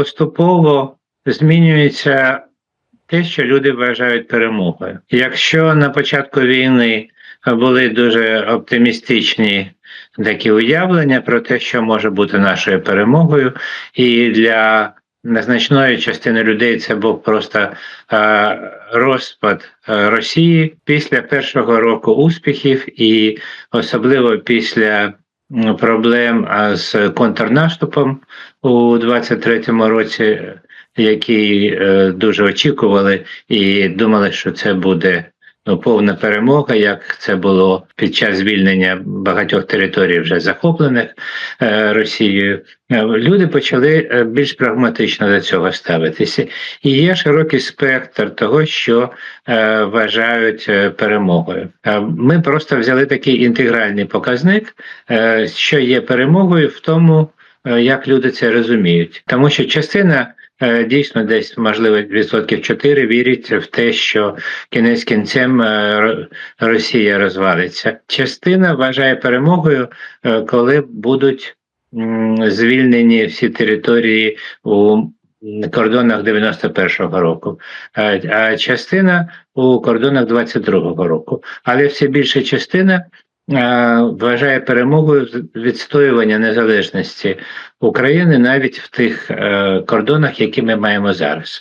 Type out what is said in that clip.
поступово змінюється те, що люди вважають перемогою. Якщо на початку війни були дуже оптимістичні такі уявлення про те, що може бути нашою перемогою, і для незначної частини людей це був просто е, розпад е, Росії після першого року успіхів, і особливо після проблем з контрнаступом у 23-му році, які е, дуже очікували і думали, що це буде ну, повна перемога, як це було під час звільнення багатьох територій, вже захоплених е, Росією. Е, Люди почали е, більш прагматично до цього ставитися. І є широкий спектр того, що вважають перемогою. Ми просто взяли такий інтегральний показник, що є перемогою в тому, як люди це розуміють, тому що частина. Е, Дійсно, десь можливо відсотків 4 вірять в те, що кінець кінцем е, Росія розвалиться. Частина вважає перемогою, е, коли будуть звільнені всі території у кордонах 91-го року, а, частина у кордонах 22-го року. Але все більша частина вважає перемогою відстоювання незалежності України навіть в тих е, кордонах, які ми маємо зараз.